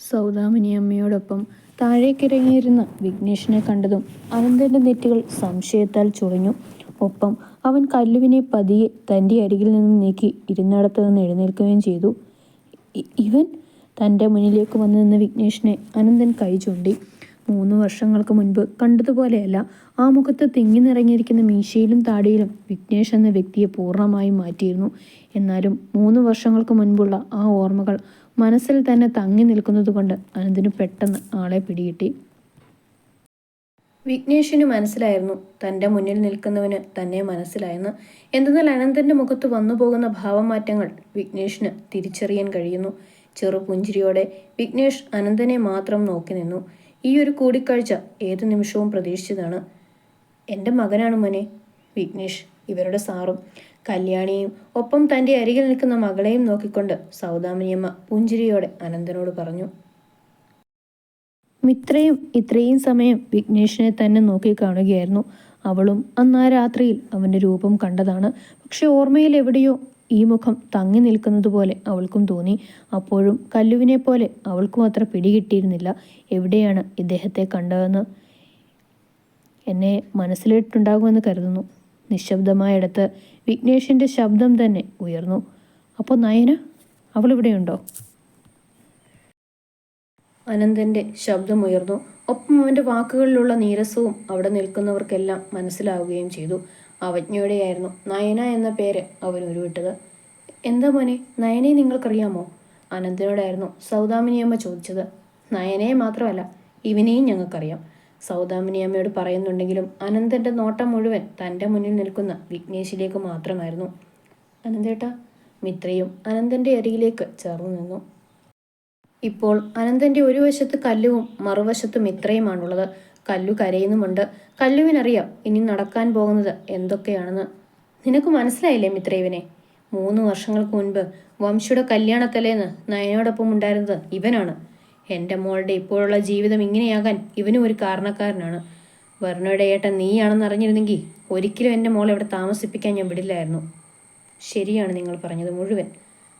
സൗദാമിനി അമ്മയോടൊപ്പം താഴേക്കിറങ്ങിയിരുന്ന വിഘ്നേഷിനെ കണ്ടതും അനന്തന്റെ നെറ്റികൾ സംശയത്താൽ ചുളിഞ്ഞു ഒപ്പം അവൻ കല്ലുവിനെ പതിയെ തന്റെ അരികിൽ നിന്നും നീക്കി ഇരുന്നിടത്ത് നിന്ന് എഴുന്നേൽക്കുകയും ചെയ്തു. ഇവൻ തന്റെ മുന്നിലേക്ക് വന്നു നിന്ന വിഘ്നേഷിനെ അനന്തൻ കൈ ചൂണ്ടി. മൂന്ന് വർഷങ്ങൾക്ക് മുൻപ് കണ്ടതുപോലെയല്ല ആ മുഖത്ത് തിങ്ങി നിറഞ്ഞിരിക്കുന്ന മീശയിലും താടിയിലും വിഘ്നേഷ് എന്ന വ്യക്തിയെ പൂർണമായും മാറ്റിയിരുന്നു. എന്നാലും മൂന്ന് വർഷങ്ങൾക്ക് മുൻപുള്ള ആ ഓർമ്മകൾ മനസ്സിൽ തന്നെ തങ്ങി നിൽക്കുന്നതുകൊണ്ട് അനന്തിനു പെട്ടെന്ന് ആളെ പിടികിട്ടി. വിഘ്നേഷിന് മനസ്സിലായിരുന്നു തന്റെ മുന്നിൽ നിൽക്കുന്നവന് തന്നെ മനസ്സിലായെന്ന്. എന്തെന്നാൽ അനന്തന്റെ മുഖത്ത് വന്നു പോകുന്ന ഭാവമാറ്റങ്ങൾ വിഘ്നേഷിന് തിരിച്ചറിയാൻ കഴിയുന്നു. ചെറു പുഞ്ചിരിയോടെ വിഘ്നേഷ് അനന്തനെ മാത്രം നോക്കി നിന്നു. ഈ ഒരു കൂടിക്കാഴ്ച ഏതു നിമിഷവും പ്രതീക്ഷിച്ചതാണ്. എന്റെ മകനാണ് മോനെ വിഘ്നേഷ് ഇവരുടെ സാറും. കല്യാണിയും ഒപ്പം തന്റെ അരികിൽ നിൽക്കുന്ന മകളെയും നോക്കിക്കൊണ്ട് സൗദാമിനിയമ്മ പുഞ്ചിരിയോടെ അനന്തനോട് പറഞ്ഞു മിത്രയും ഇത്രയും സമയം വിഘ്നേഷിനെ തന്നെ നോക്കി കാണുകയായിരുന്നു. അവളും അന്ന് ആ രാത്രിയിൽ അവന്റെ രൂപം കണ്ടതാണ്. പക്ഷെ ഓർമ്മയിൽ എവിടെയോ ഈ മുഖം തങ്ങി നിൽക്കുന്നത് പോലെ അവൾക്കും തോന്നി. അപ്പോഴും കല്ലുവിനെ പോലെ അവൾക്കും അത്ര പിടികിട്ടിയിരുന്നില്ല എവിടെയാണ് ഇദ്ദേഹത്തെ കണ്ടതെന്ന് എന്നെ മനസ്സിലിട്ടുണ്ടാകുമെന്ന് കരുതുന്നു. നിശബ്ദമായിടത്ത് വിഘ്നേഷിന്റെ ശബ്ദം തന്നെ ഉയർന്നു. അപ്പോൾ നയന അവളിവിടെയുണ്ടോ? അനന്തന്റെ ശബ്ദമുയർന്നു ഒപ്പം അവന്റെ വാക്കുകളിലുള്ള നീരസവും അവിടെ നിൽക്കുന്നവർക്കെല്ലാം മനസ്സിലാവുകയും ചെയ്തു. അവജ്ഞയോടെയായിരുന്നു നയന എന്ന പേര് അവൻ ഉരുവിട്ടത്. എന്താ മോനെ നയനെ നിങ്ങൾക്കറിയാമോ? അനന്തനോടായിരുന്നു സൗദാമിനിയമ്മ ചോദിച്ചത്. നയനയെ മാത്രമല്ല ഇവനെയും ഞങ്ങൾക്കറിയാം. സൗദാമിനിയമ്മയോട് പറയുന്നുണ്ടെങ്കിലും അനന്തന്റെ നോട്ടം മുഴുവൻ തന്റെ മുന്നിൽ നിൽക്കുന്ന വിഘ്നേഷിലേക്ക് മാത്രമായിരുന്നു. അനന്തേട്ട മിത്രയും അനന്തന്റെ അരികിലേക്ക് ചേർന്നു നിന്നു. ഇപ്പോൾ അനന്തന്റെ ഒരു വശത്ത് കല്ലുവും മറുവശത്ത് മിത്രയുമാണുള്ളത്. കല്ലു കരയുന്നുമുണ്ട്. കല്ലുവിനറിയാം ഇനി നടക്കാൻ പോകുന്നത് എന്തൊക്കെയാണെന്ന്. നിനക്ക് മനസ്സിലായില്ലേ മിത്രയുവിനെ മൂന്ന് വർഷങ്ങൾക്ക് മുൻപ് വംശിയുടെ കല്യാണത്തലേന്ന് നയനോടൊപ്പം ഉണ്ടായിരുന്നത് ഇവനാണ്. എന്റെ മോളുടെ ഇപ്പോഴുള്ള ജീവിതം ഇങ്ങനെയാകാൻ ഇവനും ഒരു കാരണക്കാരനാണ്. വർണയുടെ ഏട്ടൻ നീയാണെന്ന് അറിഞ്ഞിരുന്നെങ്കിൽ ഒരിക്കലും എന്റെ മോളെ ഇവിടെ താമസിപ്പിക്കാൻ ഞാൻ വിടില്ലായിരുന്നു. ശരിയാണ് നിങ്ങൾ പറഞ്ഞത് മുഴുവൻ.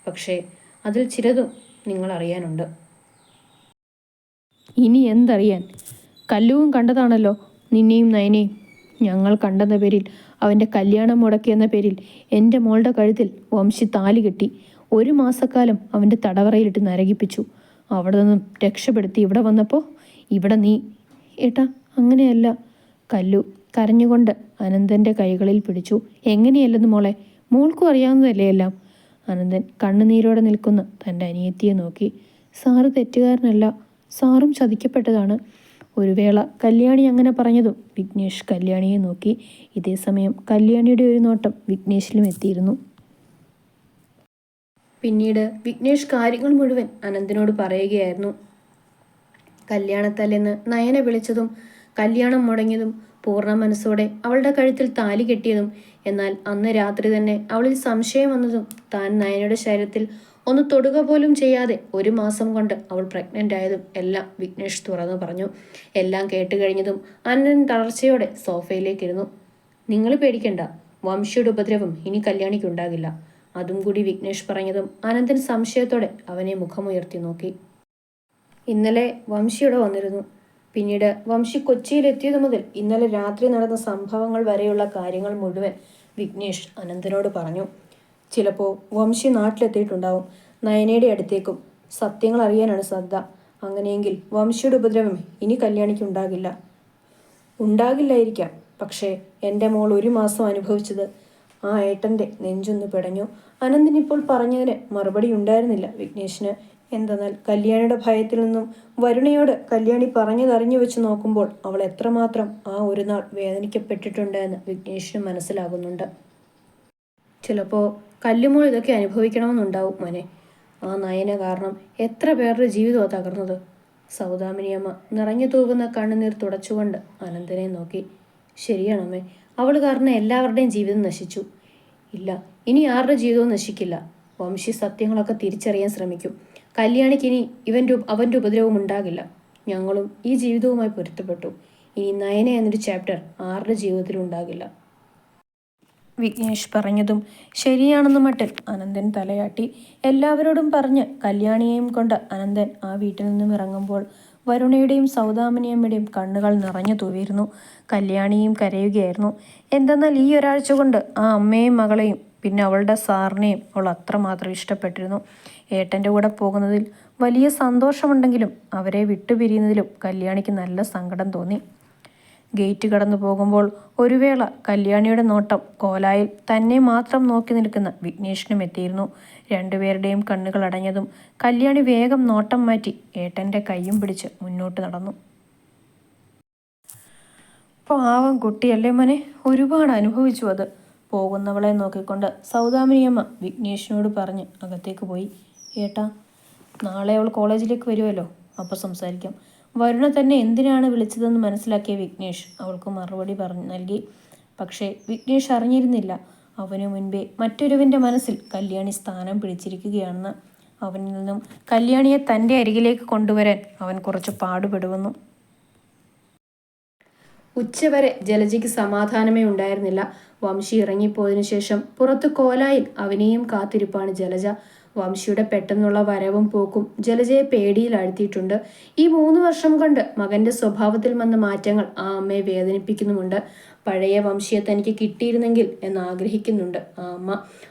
പക്ഷേ അതിൽ ചിലതും നിങ്ങൾ അറിയാനുണ്ട്. ഇനി എന്തറിയാൻ? കല്ലുവും കണ്ടതാണല്ലോ നിന്നെയും നയനെയും. ഞങ്ങൾ കണ്ടെന്ന പേരിൽ അവന്റെ കല്യാണം മുടക്കിയെന്ന പേരിൽ എന്റെ മോളുടെ കഴുത്തിൽ വംശി താലി കെട്ടി ഒരു മാസക്കാലം അവന്റെ തടവറയിലിട്ട് നരകിപ്പിച്ചു. അവിടെ നിന്നും രക്ഷപ്പെടുത്തി. ഇവിടെ വന്നപ്പോൾ ഇവിടെ നീ ഏട്ടാ അങ്ങനെയല്ല. കല്ലു കരഞ്ഞുകൊണ്ട് അനന്തന്റെ കൈകളിൽ പിടിച്ചു. എങ്ങനെയല്ലെന്ന് മോളെ മോൾക്കും അറിയാവുന്നതല്ലേ എല്ലാം. അനന്തൻ കണ്ണുനീരോടെ നിൽക്കുന്ന. തന്റെ അനിയത്തിയെ നോക്കി. സാറ് തെറ്റുകാരനല്ല. സാറും ചതിക്കപ്പെട്ടതാണ്. ഒരു വേള കല്യാണി അങ്ങനെ പറഞ്ഞതും വിഘ്നേഷ് കല്യാണിയെ നോക്കി. ഇതേസമയം കല്യാണിയുടെ ഒരു നോട്ടം വിഘ്നേഷിലും എത്തിയിരുന്നു. പിന്നീട് വിഘ്നേഷ് കാര്യങ്ങൾ മുഴുവൻ അനന്തിനോട് പറയുകയായിരുന്നു. കല്യാണത്തല്ലെന്ന് നയന വിളിച്ചതും കല്യാണം മുടങ്ങിയതും പൂർണ മനസ്സോടെ അവളുടെ കഴുത്തിൽ താലി കെട്ടിയതും എന്നാൽ അന്ന് രാത്രി തന്നെ അവളിൽ സംശയം വന്നതും താൻ നയനയുടെ ശരീരത്തിൽ ഒന്ന് തൊടുക പോലും ചെയ്യാതെ ഒരു മാസം കൊണ്ട് അവൾ പ്രഗ്നന്റ് ആയതും എല്ലാം വിഘ്നേഷ് തുറന്നു പറഞ്ഞു. എല്ലാം കേട്ട് കഴിഞ്ഞതും അന്നൻ തളർച്ചയോടെ സോഫയിലേക്കിരുന്നു നിങ്ങൾ പേടിക്കണ്ട. വംശിയുടെ ഉപദ്രവം ഇനി കല്യാണിക്കുണ്ടാകില്ല. അതും കൂടി വിഘ്നേഷ് പറഞ്ഞതും അനന്തൻ സംശയത്തോടെ അവനെ മുഖമുയർത്തി നോക്കി. ഇന്നലെ വംശിയുടെ വന്നിരുന്നു. പിന്നീട് വംശി കൊച്ചിയിലെത്തിയതു മുതൽ ഇന്നലെ രാത്രി നടന്ന സംഭവങ്ങൾ വരെയുള്ള കാര്യങ്ങൾ മുഴുവൻ വിഘ്നേഷ് അനന്തനോട് പറഞ്ഞു. ചിലപ്പോൾ വംശി നാട്ടിലെത്തിയിട്ടുണ്ടാവും. നയനയുടെ അടുത്തേക്കും സത്യങ്ങൾ അറിയാനാണ് ശ്രദ്ധ. അങ്ങനെയെങ്കിൽ വംശിയുടെ ഉപദ്രവം ഇനി കല്യാണിക്ക് ഉണ്ടാകില്ല. ഉണ്ടാകില്ലായിരിക്കാം. പക്ഷേ എന്റെ മോൾ ഒരു മാസം അനുഭവിച്ചത് ആ ഏട്ടന്റെ നെഞ്ചൊന്ന് പിടഞ്ഞു. അനന്തിനിപ്പോൾ പറഞ്ഞതിന് മറുപടി ഉണ്ടായിരുന്നില്ല വിഘ്നേഷിന്. എന്തെന്നാൽ കല്യാണിയുടെ ഭയത്തിൽ നിന്നും വരുണയോട് കല്യാണി പറഞ്ഞതറിഞ്ഞു വെച്ച് നോക്കുമ്പോൾ അവൾ എത്രമാത്രം ആ ഒരു നാൾ വേദനിക്കപ്പെട്ടിട്ടുണ്ട് എന്ന് വിഘ്നേഷിന് മനസ്സിലാകുന്നുണ്ട്. ചിലപ്പോൾ കല്ലുമോൾ ഇതൊക്കെ അനുഭവിക്കണമെന്നുണ്ടാവും മോനെ. ആ നയന കാരണം എത്ര പേരുടെ ജീവിതമാണ് തകർന്നത്? സൗദാമിനിയമ്മ നിറഞ്ഞു തൂകുന്ന കണ്ണുനീർ തുടച്ചുകൊണ്ട് അനന്തനെ നോക്കി. ശരിയാണമ്മേ അവൾ കാരണം എല്ലാവരുടെയും ജീവിതം നശിച്ചു. ഇല്ല ഇനി ആരുടെ ജീവിതവും നശിക്കില്ല. വംശി സത്യങ്ങളൊക്കെ തിരിച്ചറിയാൻ ശ്രമിക്കും. കല്യാണിക്ക് ഇനി ഇവന്റെ അവന്റെ ഉപദ്രവം ഉണ്ടാകില്ല. ഞങ്ങളും ഈ ജീവിതവുമായി പൊരുത്തപ്പെട്ടു. ഇനി നയന എന്നൊരു ചാപ്റ്റർ ആരുടെ ജീവിതത്തിലും ഉണ്ടാകില്ല. വിഘ്നേഷ് പറഞ്ഞതും ശരിയാണെന്ന് മട്ടിൽ അനന്തൻ തലയാട്ടി. എല്ലാവരോടും പറഞ്ഞ് കല്യാണിയെയും കൊണ്ട് അനന്തൻ ആ വീട്ടിൽ നിന്നും ഇറങ്ങുമ്പോൾ വരുണയുടെയും സൗദാമിനിയമ്മയുടെയും കണ്ണുകൾ നിറഞ്ഞു തൂവിയിരുന്നു. കല്യാണിയും കരയുകയായിരുന്നു. എന്തെന്നാൽ ഈ ഒരാഴ്ച കൊണ്ട് ആ അമ്മയും മകളെയും പിന്നെ അവളുടെ സാറിനെയും അവൾ അത്രമാത്രം ഇഷ്ടപ്പെട്ടിരുന്നു. ഏട്ടന്റെ കൂടെ പോകുന്നതിൽ വലിയ സന്തോഷമുണ്ടെങ്കിലും അവരെ വിട്ടുപിരിയുന്നതിലും കല്യാണിക്ക് നല്ല സങ്കടം തോന്നി. ഗേറ്റ് കടന്നു പോകുമ്പോൾ ഒരു വേള കല്യാണിയുടെ നോട്ടം കോലായിൽ തന്നെ മാത്രം നോക്കി നിൽക്കുന്ന വിഘ്നേഷിനും എത്തിയിരുന്നു. രണ്ടുപേരുടെയും കണ്ണുകൾ അടഞ്ഞതും കല്യാണി വേഗം നോട്ടം മാറ്റി ഏട്ടന്റെ കൈയും പിടിച്ച് മുന്നോട്ട് നടന്നു. പാവം കുട്ടിയല്ലേ മോനെ ഒരുപാട് അനുഭവിച്ചു അത്. പോകുന്നവളെ നോക്കിക്കൊണ്ട് സൗദാമിനിയമ്മ വിഘ്നേഷിനോട് പറഞ്ഞ് അകത്തേക്ക് പോയി. ഏട്ടാ നാളെ അവൾ കോളേജിലേക്ക് വരുമല്ലോ അപ്പോൾ സംസാരിക്കാം. വരുണ തന്നെ എന്തിനാണ് വിളിച്ചതെന്ന് മനസ്സിലാക്കിയ വിഘ്നേഷ് അവൾക്ക് മറുപടി പറഞ്ഞു നൽകി. പക്ഷേ വിഘ്നേഷ് അറിഞ്ഞിരുന്നില്ല. അവനു മുൻപേ മറ്റൊരുവിന്റെ മനസ്സിൽ കല്യാണി സ്ഥാനം പിടിച്ചിരിക്കുകയാണെന്ന്. അവനിൽ നിന്നും കല്യാണിയെ തന്റെ അരികിലേക്ക് കൊണ്ടുവരാൻ അവൻ കുറച്ച് പാടുപെടുവന്നു ഉച്ചവരെ ജലജിക്ക് സമാധാനമേ ഉണ്ടായിരുന്നില്ല. വംശി ഇറങ്ങിപ്പോയതിനു ശേഷം പുറത്ത് കോലായിൽ അവനെയും കാത്തിരിപ്പാണ് ജലജ. വംശിയുടെ പെട്ടെന്നുള്ള വരവും പോക്കും ജലജയെ പേടിയിലാഴ്ത്തിയിട്ടുണ്ട്. ഈ മൂന്ന് വർഷം കൊണ്ട് മകന്റെ സ്വഭാവത്തിൽ വന്ന മാറ്റങ്ങൾ ആ അമ്മയെ വേദനിപ്പിക്കുന്നുമുണ്ട്. പഴയ വംശിയെ തനിക്ക് കിട്ടിയിരുന്നെങ്കിൽ എന്ന് ആഗ്രഹിക്കുന്നുണ്ട് ആ അമ്മ.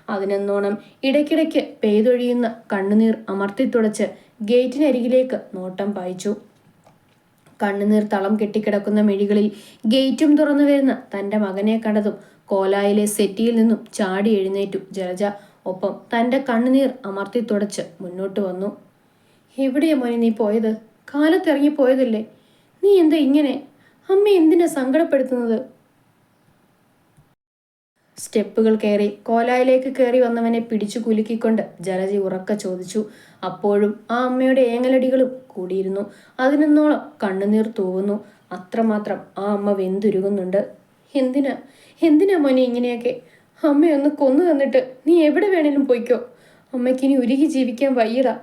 അതിനെന്നോണം ഇടയ്ക്കിടയ്ക്ക് പെയ്തൊഴിയുന്ന കണ്ണുനീർ അമർത്തിത്തുടച്ച് ഗേറ്റിനരികിലേക്ക് നോട്ടം പായിച്ചു. കണ്ണുനീർ തളം കെട്ടിക്കിടക്കുന്ന മിഴികളിൽ ഗേറ്റും തുറന്നു വരുന്ന തന്റെ മകനെ കണ്ടതും കോലായിലെ സെറ്റിയിൽ നിന്നും ചാടി എഴുന്നേറ്റു ജലജ. ഒപ്പം തന്റെ കണ്ണുനീർ അമർത്തി തുടച്ച് മുന്നോട്ട് വന്നു. എവിടെയാ മോനെ നീ പോയത്? കാലത്തിറങ്ങി പോയതല്ലേ? നീ എന്താ ഇങ്ങനെ? അമ്മ എന്തിനാ സങ്കടപ്പെടുത്തുന്നത്? സ്റ്റെപ്പുകൾ കയറി കോലായിലേക്ക് കയറി വന്നവനെ പിടിച്ചു കുലുക്കിക്കൊണ്ട് ജലജി ഉറക്ക ചോദിച്ചു. അപ്പോഴും ആ അമ്മയുടെ ഏങ്ങലടികളും കൂടിയിരുന്നു. അതിനൊന്നോളം കണ്ണുനീർ തൂവുന്നു. അത്രമാത്രം ആ അമ്മ വെന്തുരുകുന്നുണ്ട്. എന്തിനാ? എന്തിനാ മോനെ ഇങ്ങനെയൊക്കെ? അമ്മയൊന്ന് കൊന്നു തന്നിട്ട് നീ എവിടെ വേണേലും പോയിക്കോ. അമ്മയ്ക്ക് ഇനി ഉരുകി ജീവിക്കാൻ വയ്യടാ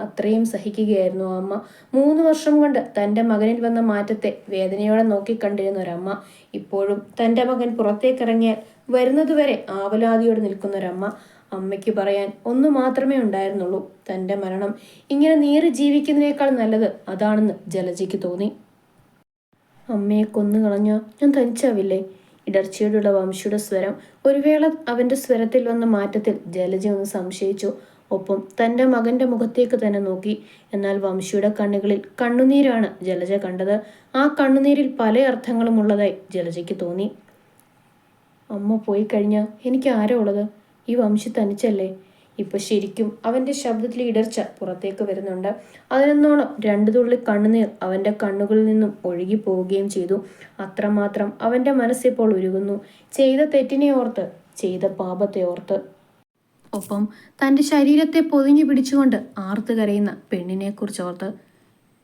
അത്രയും സഹിക്കുകയായിരുന്നു അമ്മ. മൂന്ന് വർഷം കൊണ്ട് തന്റെ മകനിൽ വന്ന മാറ്റത്തെ വേദനയോടെ നോക്കിക്കണ്ടിരുന്ന ഒരമ്മ. ഇപ്പോഴും തന്റെ മകൻ പുറത്തേക്കിറങ്ങിയാൽ വരുന്നതുവരെ ആവലാതിയോടെ നിൽക്കുന്ന ഒരമ്മ. അമ്മയ്ക്ക് പറയാൻ ഒന്നു മാത്രമേ ഉണ്ടായിരുന്നുള്ളൂ തന്റെ മരണം. ഇങ്ങനെ നീറി ജീവിക്കുന്നതിനേക്കാൾ നല്ലത് അതാണെന്ന് ജലജയ്ക്ക് തോന്നി. അമ്മയെ കൊന്നു കളഞ്ഞ ഞാൻ തനിച്ചാവില്ലേ? ഇടർച്ചയോടുള്ള വംശിയുടെ സ്വരം ഒരു വേള സ്വരത്തിൽ വന്ന മാറ്റത്തിൽ ജലജ ഒന്ന് സംശയിച്ചു. ഒപ്പം തന്റെ മകന്റെ മുഖത്തേക്ക് തന്നെ നോക്കി. എന്നാൽ വംശിയുടെ കണ്ണുകളിൽ കണ്ണുനീരാണ് ജലജ കണ്ടത്. ആ കണ്ണുനീരിൽ പല അർത്ഥങ്ങളും ഉള്ളതായി ജലജയ്ക്ക് തോന്നി. അമ്മ പോയി കഴിഞ്ഞാൽ എനിക്ക് ആരാ ഉള്ളത്? ഈ വംശി തനിച്ചല്ലേ? ഇപ്പൊ ശരിക്കും അവന്റെ ശബ്ദത്തിൽ ഇടർച്ച പുറത്തേക്ക് വരുന്നുണ്ട്. അതിനൊന്നോണം രണ്ടു തുള്ളി കണ്ണുനീർ അവന്റെ കണ്ണുകളിൽ നിന്നും ഒഴുകി പോവുകയും ചെയ്തു. അത്രമാത്രം അവന്റെ മനസ്സിപ്പോൾ ഉരുകുന്നു. ചെയ്ത തെറ്റിനെ ഓർത്ത് ചെയ്ത പാപത്തെ ഓർത്ത്. ഒപ്പം തന്റെ ശരീരത്തെ പൊതിഞ്ഞു പിടിച്ചുകൊണ്ട് ആർത്ത് കരയുന്ന പെണ്ണിനെ കുറിച്ച് ഓർത്ത്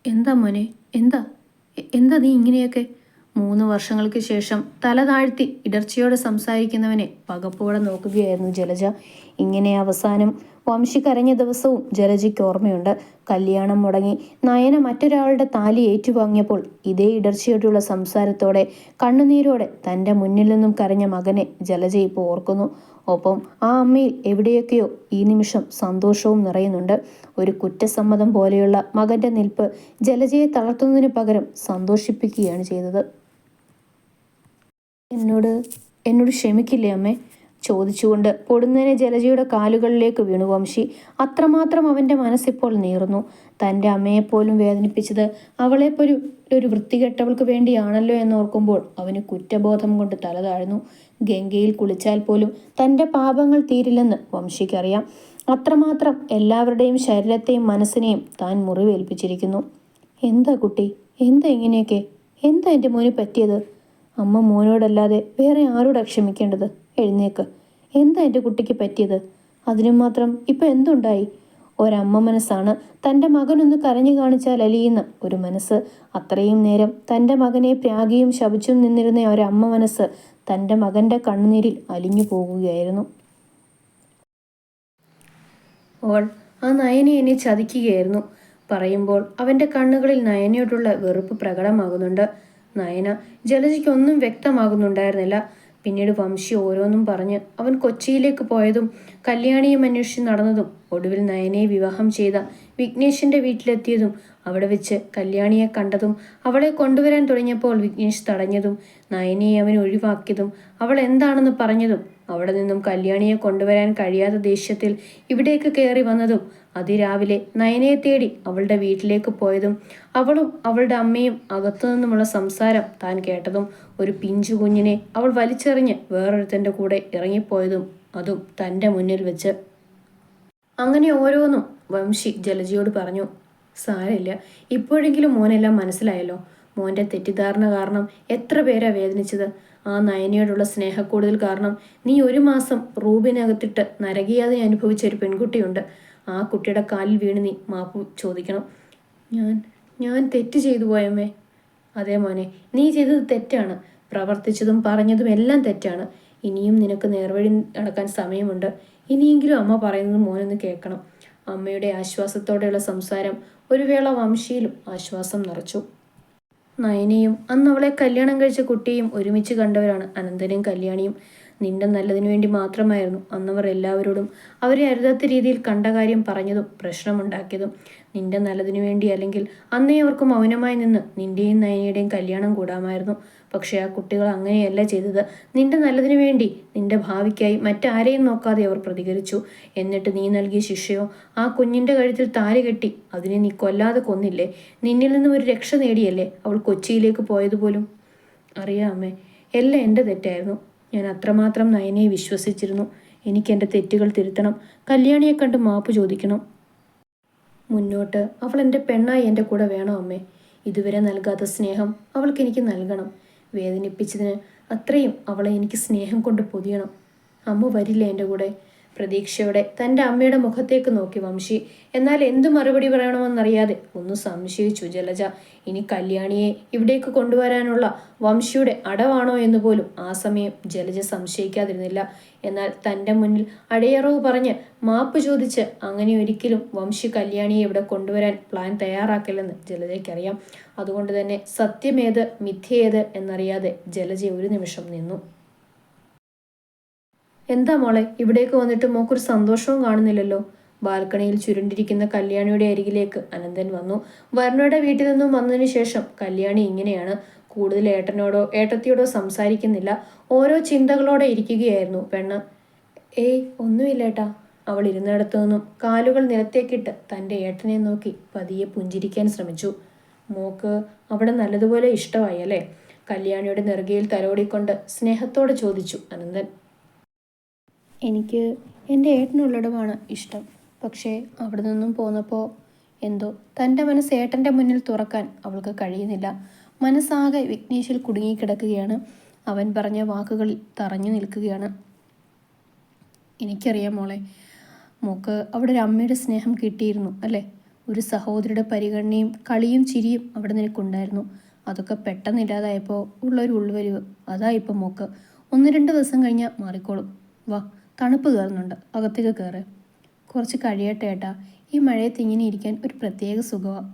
എന്താ മോനെ? എന്താ? എന്താ നീ ഇങ്ങനെയൊക്കെ? മൂന്ന് വർഷങ്ങൾക്ക് ശേഷം തല താഴ്ത്തി ഇടർച്ചയോടെ സംസാരിക്കുന്നവനെ പകപ്പോടെ നോക്കുകയായിരുന്നു ജലജ. ഇങ്ങനെ അവസാനം വംശി കരഞ്ഞ ദിവസവും ജലജയ്ക്ക് ഓർമ്മയുണ്ട്. കല്യാണം മുടങ്ങി നയന മറ്റൊരാളുടെ താലി ഏറ്റുവാങ്ങിയപ്പോൾ ഇതേ ഇടർച്ചയോടുള്ള സംസാരത്തോടെ കണ്ണുനീരോടെ തന്റെ മുന്നിൽ നിന്നും കരഞ്ഞ മകനെ ജലജ ഇപ്പോൾ ഓർക്കുന്നു. ഒപ്പം ആ അമ്മയിൽ എവിടെയൊക്കെയോ ഈ നിമിഷം സന്തോഷവും നിറയുന്നുണ്ട്. ഒരു കുറ്റസമ്മതം പോലെയുള്ള മകന്റെ നിൽപ്പ് ജലജയെ തളർത്തുന്നതിന് പകരം സന്തോഷിപ്പിക്കുകയാണ് ചെയ്തത്. എന്നോട് എന്നോട് ക്ഷമിക്കില്ലേ അമ്മേ? ചോദിച്ചുകൊണ്ട് പൊടുന്നതിനെ ജലജയുടെ കാലുകളിലേക്ക് വീണു വംശി. അത്രമാത്രം അവന്റെ മനസ്സിപ്പോൾ നീറുന്നു. തന്റെ അമ്മയെപ്പോലും വേദനിപ്പിച്ചത് അവളെപ്പൊരു ഒരു വൃത്തികെട്ടവൾക്ക് വേണ്ടിയാണല്ലോ എന്നോർക്കുമ്പോൾ അവന് കുറ്റബോധം കൊണ്ട് തല താഴ്ന്നു. ഗംഗയിൽ കുളിച്ചാൽ പോലും തന്റെ പാപങ്ങൾ തീരില്ലെന്ന് വംശിക്കറിയാം. അത്രമാത്രം എല്ലാവരുടെയും ശരീരത്തെയും മനസ്സിനെയും താൻ മുറിവേൽപ്പിച്ചിരിക്കുന്നു. എന്താ കുട്ടി? എന്താ ഇങ്ങനെയൊക്കെ? എന്താ എന്റെ മോന് പറ്റിയത്? അമ്മ മോനോടല്ലാതെ വേറെ ആരോടാ ക്ഷമിക്കേണ്ടത്? എഴുന്നേക്ക്. എന്താ എന്റെ കുട്ടിക്ക് പറ്റിയത്? അതിനും മാത്രം ഇപ്പം എന്തുണ്ടായി? ഒരമ്മ മനസ്സാണ് തന്റെ മകനൊന്ന് കരഞ്ഞു കാണിച്ചാൽ അലിയുന്ന ഒരു മനസ്സ്. അത്രയും നേരം തന്റെ മകനെ പ്രാഗിയും ശപിച്ചും നിന്നിരുന്ന ഒരമ്മ മനസ്സ് തന്റെ മകന്റെ കണ്ണുനീരിൽ അലിഞ്ഞു പോകുകയായിരുന്നു. അവൾ ആ നയനെ എന്നെ ചതിക്കുകയായിരുന്നു. പറയുമ്പോൾ അവന്റെ കണ്ണുകളിൽ നയനയോടുള്ള വെറുപ്പ് പ്രകടമാകുന്നുണ്ട്. നയന ജലജിക്ക് ഒന്നും വ്യക്തമാകുന്നുണ്ടായിരുന്നില്ല. പിന്നീട് വംശി ഓരോന്നും പറഞ്ഞ് അവൻ കൊച്ചിയിലേക്ക് പോയതും കല്യാണിയും അന്വേഷിച്ച് നടന്നതും ഒടുവിൽ നയനയെ വിവാഹം ചെയ്ത വിഘ്നേഷിന്റെ വീട്ടിലെത്തിയതും അവിടെ വെച്ച് കല്യാണിയെ കണ്ടതും അവളെ കൊണ്ടുവരാൻ തുടങ്ങിയപ്പോൾ വിഘ്നേഷ് തടഞ്ഞതും നയനയെ അവൻ ഒഴിവാക്കിയതും അവൾ എന്താണെന്ന് പറഞ്ഞതും അവിടെ നിന്നും കല്യാണിയെ കൊണ്ടുവരാൻ കഴിയാത്ത ദേഷ്യത്തിൽ ഇവിടേക്ക് കയറി വന്നതും അതിരാവിലെ നയനയെ തേടി അവളുടെ വീട്ടിലേക്ക് പോയതും അവളും അവളുടെ അമ്മയും അകത്തു നിന്നുമുള്ള സംസാരം താൻ കേട്ടതും ഒരു പിഞ്ചു കുഞ്ഞിനെ അവൾ വലിച്ചെറിഞ്ഞ് വേറൊരുത്തന്റെ കൂടെ ഇറങ്ങിപ്പോയതും അതും തന്റെ മുന്നിൽ വെച്ച്. അങ്ങനെ ഓരോന്നും വംശി ജലജിയോട് പറഞ്ഞു. സാരമില്ല ഇപ്പോഴെങ്കിലും മോനെല്ലാം മനസ്സിലായല്ലോ. മോന്റെ തെറ്റിദ്ധാരണ കാരണം എത്ര പേരാ വേദനിച്ചത്. ആ നയനയോടുള്ള സ്നേഹക്കൂടുതൽ കാരണം നീ ഒരു മാസം റൂബിനകത്തിട്ട് നരകിയാതെ അനുഭവിച്ച ഒരു പെൺകുട്ടിയുണ്ട്. ആ കുട്ടിയുടെ കാലിൽ വീണ് നീ മാപ്പ് ചോദിക്കണം. ഞാൻ ഞാൻ തെറ്റ് ചെയ്തു പോയമ്മേ അതേ മോനെ നീ ചെയ്തത് തെറ്റാണ്. പ്രവർത്തിച്ചതും പറഞ്ഞതും എല്ലാം തെറ്റാണ്. ഇനിയും നിനക്ക് നേർവഴി നടക്കാൻ സമയമുണ്ട്. ഇനിയെങ്കിലും അമ്മ പറയുന്നത് മോനൊന്ന് കേൾക്കണം. അമ്മയുടെ ആശ്വാസത്തോടെയുള്ള സംസാരം ഒരു വേള വംശിയിലും ആശ്വാസം നിറച്ചു. നയനയും അന്ന് അവളെ കല്യാണം കഴിച്ച കുട്ടിയും ഒരുമിച്ച് കണ്ടവരാണ് അനന്തനും കല്യാണിയും. നിന്റെ നല്ലതിനു വേണ്ടി മാത്രമായിരുന്നു. അന്നവർ എല്ലാവരോടും അവരെ അരുതാത്ത രീതിയിൽ കണ്ട കാര്യം പറഞ്ഞതും പ്രശ്നമുണ്ടാക്കിയതും നിന്റെ നല്ലതിനു വേണ്ടി അല്ലെങ്കിൽ അന്നേ അവർക്ക് മൗനമായി നിന്ന് നിന്റെയും നയനയുടെയും കല്യാണം കൂടാമായിരുന്നു. പക്ഷേ ആ കുട്ടികൾ അങ്ങനെയല്ല ചെയ്തത്. നിന്റെ നല്ലതിനു വേണ്ടി നിന്റെ ഭാവിക്കായി മറ്റാരെയും നോക്കാതെ അവർ പ്രതികരിച്ചു. എന്നിട്ട് നീ നൽകിയ ശിക്ഷയോ ആ കുഞ്ഞിന്റെ കഴുത്തിൽ താലി കെട്ടി അതിനെ നീ കൊല്ലാതെ കൊന്നില്ലേ? നിന്നിൽ നിന്നും ഒരു രക്ഷ നേടിയല്ലേ അവൾ കൊച്ചിയിലേക്ക് പോയതുപോലും? അറിയാമേ എല്ലാം എന്റെ തെറ്റായിരുന്നു. ഞാൻ അത്രമാത്രം നയനയെ വിശ്വസിച്ചിരുന്നു. എനിക്ക് എന്റെ തെറ്റുകൾ തിരുത്തണം. കല്യാണിയെ കണ്ട് മാപ്പ് ചോദിക്കണം. മുന്നോട്ട് അവൾ എന്റെ പെണ്ണായി എന്റെ കൂടെ വേണം അമ്മേ. ഇതുവരെ നൽകാത്ത സ്നേഹം അവൾക്ക് എനിക്ക് നൽകണം. വേദനിപ്പിച്ചതിന് അത്രയും അവളെ എനിക്ക് സ്നേഹം കൊണ്ട് പൊതിയണം. അമ്മ വരില്ല എന്റെ കൂടെ. പ്രതീക്ഷയോടെ തന്റെ അമ്മയുടെ മുഖത്തേക്ക് നോക്കി വംശി എന്നാൽ എന്തു മറുപടി പറയണമെന്നറിയാതെ ഒന്ന് സംശയിച്ചു ജലജ. ഇനി കല്യാണിയെ ഇവിടേക്ക് കൊണ്ടുവരാനുള്ള വംശിയുടെ അടവാണോ എന്ന് പോലും ആ സമയം ജലജ സംശയിക്കാതിരുന്നില്ല. എന്നാൽ തന്റെ മുന്നിൽ അടയറവ് പറഞ്ഞ് മാപ്പ് ചോദിച്ച് അങ്ങനെ ഒരിക്കലും വംശി കല്യാണിയെ ഇവിടെ കൊണ്ടുവരാൻ പ്ലാൻ തയ്യാറാക്കില്ലെന്ന് ജലജയ്ക്കറിയാം. അതുകൊണ്ട് തന്നെ സത്യമേത് മിഥ്യേത് എന്നറിയാതെ ജലജ ഒരു നിമിഷം നിന്നു. എന്താ മോളെ ഇവിടേക്ക് വന്നിട്ട് മോക്കൊരു സന്തോഷവും കാണുന്നില്ലല്ലോ? ബാൽക്കണിയിൽ ചുരുണ്ടിരിക്കുന്ന കല്യാണിയുടെ അരികിലേക്ക് അനന്തൻ വന്നു. വരുണയുടെ വീട്ടിൽ നിന്നും വന്നതിന് ശേഷം കല്യാണി ഇങ്ങനെയാണ്. കൂടുതൽ ഏട്ടനോടോ ഏട്ടത്തിയോടോ സംസാരിക്കുന്നില്ല. ഓരോ ചിന്തകളോടെ ഇരിക്കുകയായിരുന്നു പെണ്ണ്. ഏയ് ഒന്നുമില്ല ഏട്ടാ. അവൾ ഇരുന്നിടത്തു നിന്നും കാലുകൾ നിലത്തേക്കിട്ട് തന്റെ ഏട്ടനെ നോക്കി പതിയെ പുഞ്ചിരിക്കാൻ ശ്രമിച്ചു. മോക്ക് അവിടെ നല്ലതുപോലെ ഇഷ്ടമായി അല്ലേ? കല്യാണിയുടെ നെറുകയിൽ തലോടിക്കൊണ്ട് സ്നേഹത്തോടെ ചോദിച്ചു അനന്തൻ. എനിക്ക് എന്റെ ഏട്ടനുള്ളിടമാണ് ഇഷ്ടം. പക്ഷേ അവിടെ നിന്നും പോന്നപ്പോൾ എന്തോ തന്റെ മനസ്സ് ഏട്ടന്റെ മുന്നിൽ തുറക്കാൻ അവൾക്ക് കഴിയുന്നില്ല. മനസ്സാകെ വിഘ്നേഷിൽ കുടുങ്ങിക്കിടക്കുകയാണ്. അവൻ പറഞ്ഞ വാക്കുകളിൽ തറഞ്ഞു നിൽക്കുകയാണ്. എനിക്കറിയാം മോളെ മോക്ക് അവിടെ ഒരു അമ്മയുടെ സ്നേഹം കിട്ടിയിരുന്നു അല്ലേ? ഒരു സഹോദരിയുടെ പരിഗണനയും കളിയും ചിരിയും അവിടെ നിനക്കുണ്ടായിരുന്നു. അതൊക്കെ പെട്ടെന്ന് ഇല്ലാതായപ്പോൾ ഉള്ളൊരു ഉൾവരിവ് അതാ ഇപ്പം മോക്ക്. ഒന്ന് രണ്ട് ദിവസം കഴിഞ്ഞാൽ മാറിക്കോളും. വാ. തണുപ്പ് കയറുന്നുണ്ട് അകത്തേക്ക് കയറ് കുറച്ച് കഴിയട്ടെ ഏട്ടാ ഈ മഴയത്ത് ഇങ്ങനെ ഇരിക്കാൻ ഒരു പ്രത്യേക സുഖമാണ്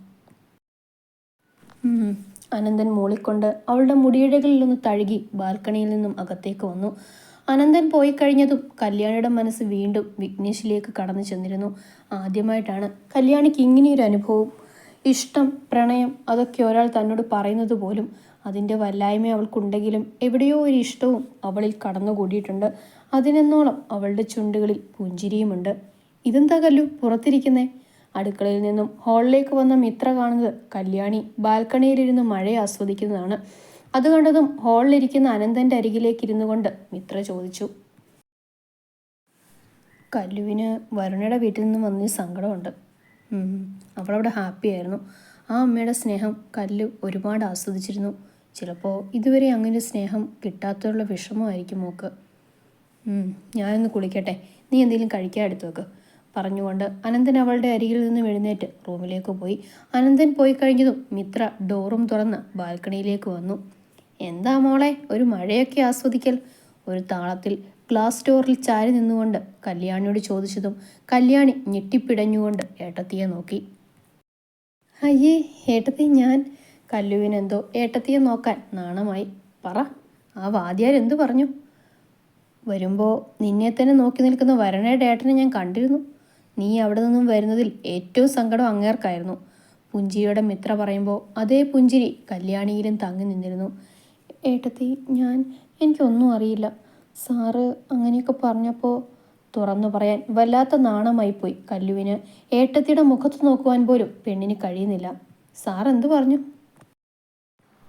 അനന്തൻ മൂളിക്കൊണ്ട് അവളുടെ മുടിയിഴകളിൽ നിന്ന് തഴുകി ബാൽക്കണിയിൽ നിന്നും അകത്തേക്ക് വന്നു. അനന്തൻ പോയി കഴിഞ്ഞതും കല്യാണിയുടെ മനസ്സ് വീണ്ടും വിഘ്നേഷിലേക്ക് കടന്നു ചെന്നിരുന്നു. ആദ്യമായിട്ടാണ് കല്യാണിക്ക് ഇങ്ങനെയൊരു അനുഭവം. ഇഷ്ടം പ്രണയം അതൊക്കെ ഒരാൾ തന്നോട് പറയുന്നത് പോലും അതിന്റെ വല്ലായ്മ അവൾക്കുണ്ടെങ്കിലും എവിടെയോ ഒരു ഇഷ്ടവും അവളിൽ കടന്നുകൂടിയിട്ടുണ്ട്. അതിനെന്നോളം അവളുടെ ചുണ്ടുകളിൽ പുഞ്ചിരിയുമുണ്ട്. ഇതെന്താ കല്ലു പുറത്തിരിക്കുന്നേ. അടുക്കളയിൽ നിന്നും ഹാളിലേക്ക് വന്ന മിത്ര കാണുന്നത് കല്യാണി ബാൽക്കണിയിലിരുന്ന് മഴയെ ആസ്വദിക്കുന്നതാണ്. അത് കണ്ടതും ഹാളിലിരിക്കുന്ന അനന്തന്റെ അരികിലേക്ക് ഇരുന്നു കൊണ്ട് മിത്ര ചോദിച്ചു. കല്ലുവിന് വരുണയുടെ വീട്ടിൽ നിന്നും വന്നൊരു സങ്കടമുണ്ട്. അവളവിടെ ഹാപ്പി ആയിരുന്നു. ആ അമ്മയുടെ സ്നേഹം കല്ലു ഒരുപാട് ആസ്വദിച്ചിരുന്നു. ചിലപ്പോൾ ഇതുവരെ അങ്ങനെ സ്നേഹം കിട്ടാത്തവരുടെ വിഷമമായിരിക്കും മോക്ക്. ഞാനൊന്ന് കുളിക്കട്ടെ. നീ എന്തെങ്കിലും കഴിക്കാൻ എടുത്തു വെക്ക്. പറഞ്ഞുകൊണ്ട് അനന്തൻ അവളുടെ അരികിൽ നിന്ന് എഴുന്നേറ്റ് റൂമിലേക്ക് പോയി. അനന്തൻ പോയി കഴിഞ്ഞതും മിത്ര ഡോറും തുറന്ന് ബാൽക്കണിയിലേക്ക് വന്നു. എന്താ മോളെ ഒരു മഴയൊക്കെ ആസ്വദിക്കൽ? ഒരു താളത്തിൽ ഗ്ലാസ് ഡോറിൽ ചാരി നിന്നുകൊണ്ട് കല്യാണിയോട് ചോദിച്ചതും കല്യാണി ഞെട്ടിപ്പിടഞ്ഞുകൊണ്ട് ഏട്ടത്തിയെ നോക്കി. അയ്യേ ഏട്ടത്തി ഞാൻ. കല്ലുവിനെന്തോ ഏട്ടത്തിയെ നോക്കാൻ നാണമായി. പറ ആ വാദ്യാരെന്തു പറഞ്ഞു? വരുമ്പോൾ നിന്നെ തന്നെ നോക്കി നിൽക്കുന്ന വരണയുടെ ഏട്ടനെ ഞാൻ കണ്ടിരുന്നു. നീ അവിടെ നിന്നും വരുന്നതിൽ ഏറ്റവും സങ്കടം അങ്ങേർക്കായിരുന്നു. പുഞ്ചിരിയുടെ മിത്ര പറയുമ്പോൾ അതേ പുഞ്ചിരി കല്യാണിയിലും തങ്ങി നിന്നിരുന്നു. ഏട്ടത്തി ഞാൻ എനിക്കൊന്നും അറിയില്ല. സാറ് അങ്ങനെയൊക്കെ പറഞ്ഞപ്പോൾ തുറന്നു പറയാൻ വല്ലാത്ത നാണമായിപ്പോയി. കല്ലുവിന് ഏട്ടത്തിയുടെ മുഖത്ത് നോക്കുവാൻ പോലും പെണ്ണിന് കഴിയുന്നില്ല. സാർ എന്തു പറഞ്ഞു?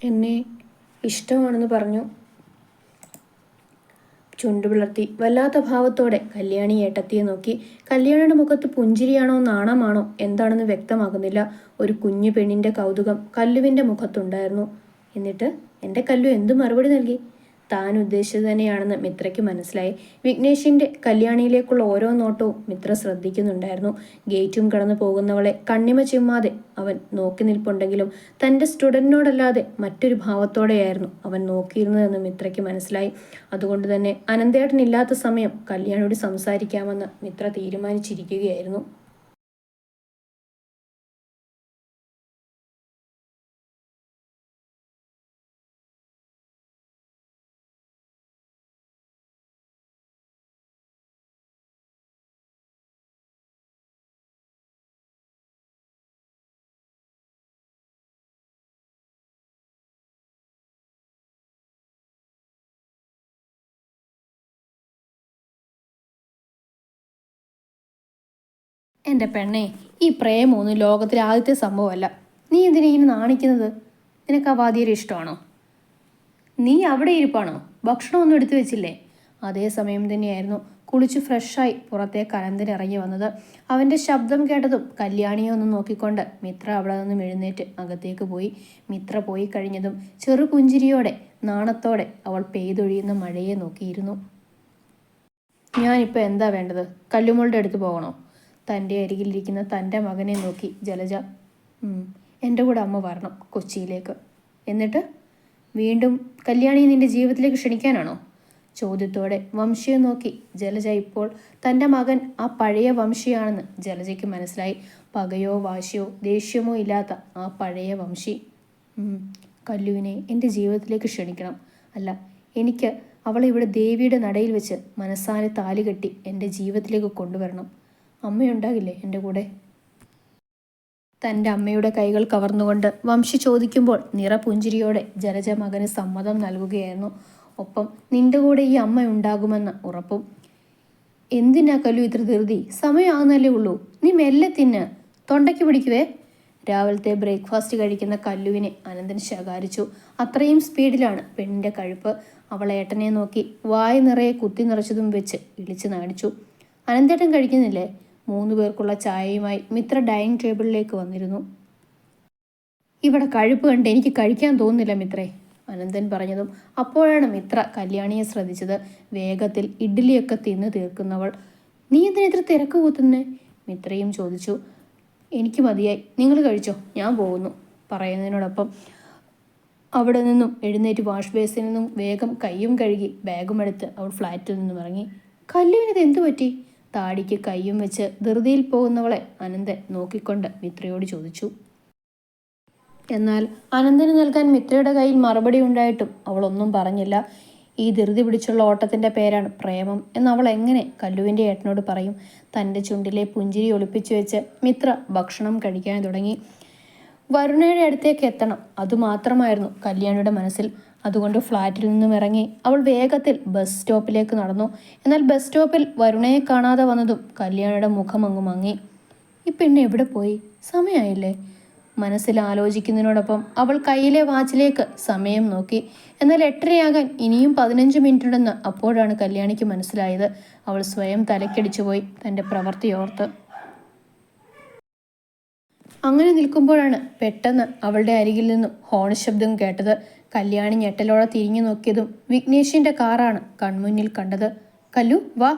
എന്നെ ഇഷ്ടമാണെന്ന് പറഞ്ഞു. ചുണ്ടുപിളർത്തി വല്ലാത്ത ഭാവത്തോടെ കല്യാണി ഏട്ടത്തിയെ നോക്കി കല്യാണിയുടെ മുഖത്ത് പുഞ്ചിരിയാണോ നാണമാണോ? എന്താണെന്ന് വ്യക്തമാകുന്നില്ല. ഒരു കുഞ്ഞു പെണ്ണിന്റെ കൗതുകം കല്ലുവിന്റെ മുഖത്തുണ്ടായിരുന്നു. എന്നിട്ട് എന്റെ കല്ലു എന്തു മറുപടി നൽകി? താൻ ഉദ്ദേശിച്ചത് തന്നെയാണെന്ന് മിത്രയ്ക്ക് മനസ്സിലായി. വിഘ്നേഷിന്റെ കല്യാണിയിലേക്കുള്ള ഓരോ നോട്ടവും മിത്ര ശ്രദ്ധിക്കുന്നുണ്ടായിരുന്നു. ഗേറ്റും കടന്നു പോകുന്നവളെ കണ്ണിമ ചിമ്മാതെ അവൻ നോക്കി നിൽപ്പുണ്ടെങ്കിലും തന്റെ സ്റ്റുഡന്റിനോടല്ലാതെ മറ്റൊരു ഭാവത്തോടെയായിരുന്നു അവൻ നോക്കിയിരുന്നതെന്ന് മിത്രയ്ക്ക് മനസ്സിലായി. അതുകൊണ്ട് തന്നെ അനന്തേട്ടനില്ലാത്ത സമയം കല്യാണിയോട് സംസാരിക്കാമെന്ന് മിത്ര തീരുമാനിച്ചിരിക്കുകയായിരുന്നു. എന്റെ പെണ്ണെ ഈ പ്രേമമൊന്നും ലോകത്തിലെ ആദ്യത്തെ സംഭവമല്ല. നീ എന്തിനാ ഇങ്ങനെ നാണിക്കുന്നത്? നിനക്ക് ആ വാദിയരെ ഇഷ്ടമാണോ? നീ അവിടെ ഇരിപ്പാണോ? ഭക്ഷണമൊന്നും എടുത്തു വെച്ചില്ലേ? അതേസമയം തന്നെയായിരുന്നു കുളിച്ച് ഫ്രഷായി പുറത്തെ കലന്തിനിറങ്ങി വന്നത്. അവന്റെ ശബ്ദം കേട്ടതും കല്യാണിയെ ഒന്ന് നോക്കിക്കൊണ്ട് മിത്ര അവിടെ നിന്നും എഴുന്നേറ്റ് അകത്തേക്ക് പോയി. മിത്ര പോയി കഴിഞ്ഞതും ചെറു പുഞ്ചിരിയോടെ നാണത്തോടെ അവൾ പെയ്തൊഴിയുന്ന മഴയെ നോക്കിയിരുന്നു. ഞാനിപ്പോൾ എന്താ വേണ്ടത്? കല്ലുമോളുടെ അടുത്ത് പോകണോ? തന്റെ അരികിലിരിക്കുന്ന തന്റെ മകനെ നോക്കി ജലജ എന്റെ കൂടെ അമ്മ വരണം കൊച്ചിയിലേക്ക്. എന്നിട്ട് വീണ്ടും കല്യാണി നിന്റെ ജീവിതത്തിലേക്ക് ക്ഷണിക്കാനാണോ? ചോദ്യത്തോടെ വംശിയെ നോക്കി ജലജ ഇപ്പോൾ തന്റെ മകൻ ആ പഴയ വംശിയാണെന്ന് ജലജയ്ക്ക് മനസ്സിലായി. പകയോ വാശിയോ ദേഷ്യമോ ഇല്ലാത്ത ആ പഴയ വംശി കല്ലുവിനെ എന്റെ ജീവിതത്തിലേക്ക് ക്ഷണിക്കണം. അല്ല എനിക്ക് അവളെ ഇവിടെ ദേവിയുടെ നടയിൽ വെച്ച് മനസ്സാലെ താലി കെട്ടി എന്റെ ജീവിതത്തിലേക്ക് കൊണ്ടുവരണം. അമ്മയുണ്ടാകില്ലേ എന്റെ കൂടെ? തന്റെ അമ്മയുടെ കൈകൾ കവർന്നുകൊണ്ട് വംശി ചോദിക്കുമ്പോൾ നിറപുഞ്ചിരിയോടെ ജലജ മകന് സമ്മതം നൽകുകയായിരുന്നു. ഒപ്പം നിന്റെ കൂടെ ഈ അമ്മ ഉണ്ടാകുമെന്ന് ഉറപ്പും. എന്തിനാ കല്ലു ഇത്ര ധൃതി? സമയമാകുന്നല്ലേ ഉള്ളൂ. നീ മെല്ലെ തിന്ന്. തൊണ്ടയ്ക്ക് പിടിക്കുവേ. രാവിലത്തെ ബ്രേക്ക്ഫാസ്റ്റ് കഴിക്കുന്ന കല്ലുവിനെ അനന്തൻ ശകാരിച്ചു. അത്രയും സ്പീഡിലാണ് പെണ്ണിന്റെ കഴുപ്പ്. അവൾ ഏട്ടനെ നോക്കി വായ നിറയെ കുത്തി നിറച്ചതും വെച്ച് ഇളിച്ച് നാടിച്ചു അനന്തേട്ടൻ കഴിക്കുന്നില്ലേ? മൂന്ന് പേർക്കുള്ള ചായയുമായി മിത്ര ഡൈനിങ് ടേബിളിലേക്ക് വന്നിരുന്നു. ഇവിടെ കഴുപ്പ് കണ്ട് എനിക്ക് കഴിക്കാൻ തോന്നുന്നില്ല മിത്രേ അനന്തൻ പറഞ്ഞതും അപ്പോഴാണ് മിത്ര കല്യാണിയെ ശ്രദ്ധിച്ചത്. വേഗത്തിൽ ഇഡ്ഡലിയൊക്കെ തിന്ന് തീർക്കുന്നവൾ നീ എന്തിനെത്ര തിരക്ക് കൂത്തുന്നേ മിത്രയും ചോദിച്ചു. എനിക്ക് മതിയായി നിങ്ങൾ കഴിച്ചോ ഞാൻ പോകുന്നു പറയുന്നതിനോടൊപ്പം അവിടെ നിന്നും എഴുന്നേറ്റ് വാഷ് ബേസിൽ നിന്നും വേഗം കയ്യും കഴുകി ബാഗും എടുത്ത് അവൾ ഫ്ലാറ്റിൽ നിന്നും ഇറങ്ങി. കല്ലുവിനിത് എന്തു പറ്റി? താടിക്ക് കൈയും വെച്ച് ധൃതിയിൽ പോകുന്നവളെ അനന്തൻ നോക്കിക്കൊണ്ട് മിത്രയോട് ചോദിച്ചു. എന്നാൽ അനന്തന് നൽകാൻ മിത്രയുടെ കയ്യിൽ മറുപടി ഉണ്ടായിട്ടും അവളൊന്നും പറഞ്ഞില്ല. ഈ ധൃതി പിടിച്ചുള്ള ഓട്ടത്തിന്റെ പേരാണ് പ്രേമം എന്ന് അവൾ എങ്ങനെ കല്ലുവിന്റെ ഏട്ടനോട് പറയും? തന്റെ ചുണ്ടിലെ പുഞ്ചിരി ഒളിപ്പിച്ചു വെച്ച് മിത്ര ഭക്ഷണം കഴിക്കാൻ തുടങ്ങി. വരുണയുടെ അടുത്തേക്ക് എത്തണം. അതുമാത്രമായിരുന്നു കല്യാണിയുടെ മനസ്സിൽ. അതുകൊണ്ട് ഫ്ലാറ്റിൽ നിന്നും ഇറങ്ങി അവൾ വേഗത്തിൽ ബസ് സ്റ്റോപ്പിലേക്ക് നടന്നു. എന്നാൽ ബസ് സ്റ്റോപ്പിൽ വരുണയെ കാണാതെ വന്നതും കല്യാണിയുടെ മുഖം അങ്ങ് മങ്ങി. ഈ എവിടെ പോയി? സമയമായില്ലേ മനസ്സിൽ ആലോചിക്കുന്നതിനോടൊപ്പം അവൾ കയ്യിലെ വാച്ചിലേക്ക് സമയം നോക്കി. എന്നാൽ എട്ടരയാകാൻ ഇനിയും പതിനഞ്ച് മിനിറ്റ് ഉണ്ടെന്ന് അപ്പോഴാണ് കല്യാണിക്ക് മനസ്സിലായത്. അവൾ സ്വയം തലക്കടിച്ചു പോയി തന്റെ പ്രവൃത്തി ഓർത്ത്. അങ്ങനെ നിൽക്കുമ്പോഴാണ് പെട്ടെന്ന് അവളുടെ അരികിൽ നിന്നും ഹോൺ ശബ്ദം കേട്ടത്. കല്യാണി ഞെട്ടലോടെ തിരിഞ്ഞു നോക്കിയതും വിഘ്നേഷിന്റെ കാറാണ് കൺമുന്നിൽ കണ്ടത്. കല്ലു വാ.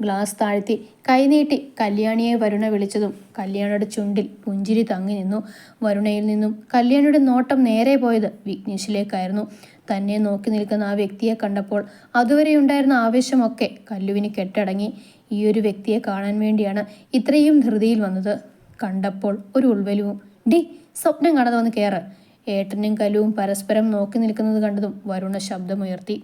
ഗ്ലാസ് താഴ്ത്തി കൈനീട്ടി കല്യാണിയെ വരുണ വിളിച്ചതും കല്യാണിയുടെ ചുണ്ടിൽ പുഞ്ചിരി തങ്ങി നിന്നു. വരുണയിൽ നിന്നും കല്യാണിയുടെ നോട്ടം നേരെ പോയത് വിഘ്നേഷിലേക്കായിരുന്നു. തന്നെ നോക്കി നിൽക്കുന്ന ആ വ്യക്തിയെ കണ്ടപ്പോൾ അതുവരെ ഉണ്ടായിരുന്ന ആവേശമൊക്കെ കല്ലുവിന് കെട്ടടങ്ങി. ഈ ഒരു വ്യക്തിയെ കാണാൻ വേണ്ടിയാണ് ഇത്രയും ധൃതിയിൽ വന്നത്. കണ്ടപ്പോൾ ഒരു ഉൾവലുവും ഡി സ്വപ്നം കാണാതെ വന്ന് കയറ് ഏട്ടനും കലുവും പരസ്പരം നോക്കി നിൽക്കുന്നത് കണ്ടതും വരുണ ശബ്ദമുയർത്തി.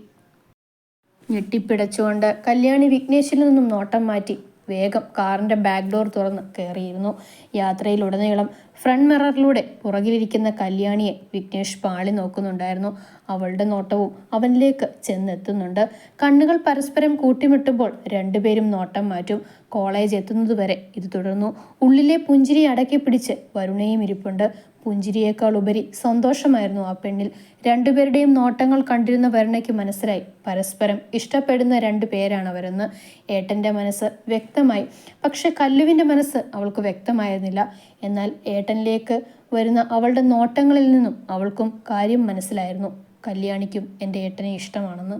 ഞെട്ടിപ്പിടച്ചുകൊണ്ട് കല്യാണി വിഘ്നേശിൽ നിന്നും നോട്ടം മാറ്റി വേഗം കാറിന്റെ ബാക്ക് ഡോർ തുറന്ന് കയറിയിരുന്നു യാത്രയിലുടനീളം ഫ്രണ്ട് മിററിലൂടെ പുറകിലിരിക്കുന്ന കല്യാണിയെ വിഘ്നേഷ് പാളി നോക്കുന്നുണ്ടായിരുന്നു. അവളുടെ നോട്ടവും അവനിലേക്ക് ചെന്നെത്തുന്നുണ്ട്. കണ്ണുകൾ പരസ്പരം കൂട്ടിമുട്ടുമ്പോൾ രണ്ടുപേരും നോട്ടം മാറ്റും. കോളേജ് എത്തുന്നതുവരെ ഇത് തുടർന്നു. ഉള്ളിലെ പുഞ്ചിരി അടക്കി പിടിച്ച് വരുണയും ഇരിപ്പുണ്ട്. പുഞ്ചിരിയേക്കാൾ ഉപരി സന്തോഷമായിരുന്നു ആ പെണ്ണിൽ. രണ്ടുപേരുടെയും നോട്ടങ്ങൾ കണ്ടിരുന്ന വരുണയ്ക്ക് മനസ്സിലായി. പരസ്പരം ഇഷ്ടപ്പെടുന്ന രണ്ടു പേരാണ് അവരെന്ന് ഏട്ടന്റെ മനസ്സ് വ്യക്തമായി. പക്ഷെ കല്ലുവിന്റെ മനസ്സ് അവൾക്ക് വ്യക്തമായിരുന്നില്ല. എന്നാൽ ഏട്ടനിലേക്ക് വരുന്ന അവളുടെ നോട്ടങ്ങളിൽ നിന്നും അവൾക്കും കാര്യം മനസ്സിലായിരുന്നു. കല്യാണിക്കും എന്റെ ഏട്ടനെ ഇഷ്ടമാണെന്ന്.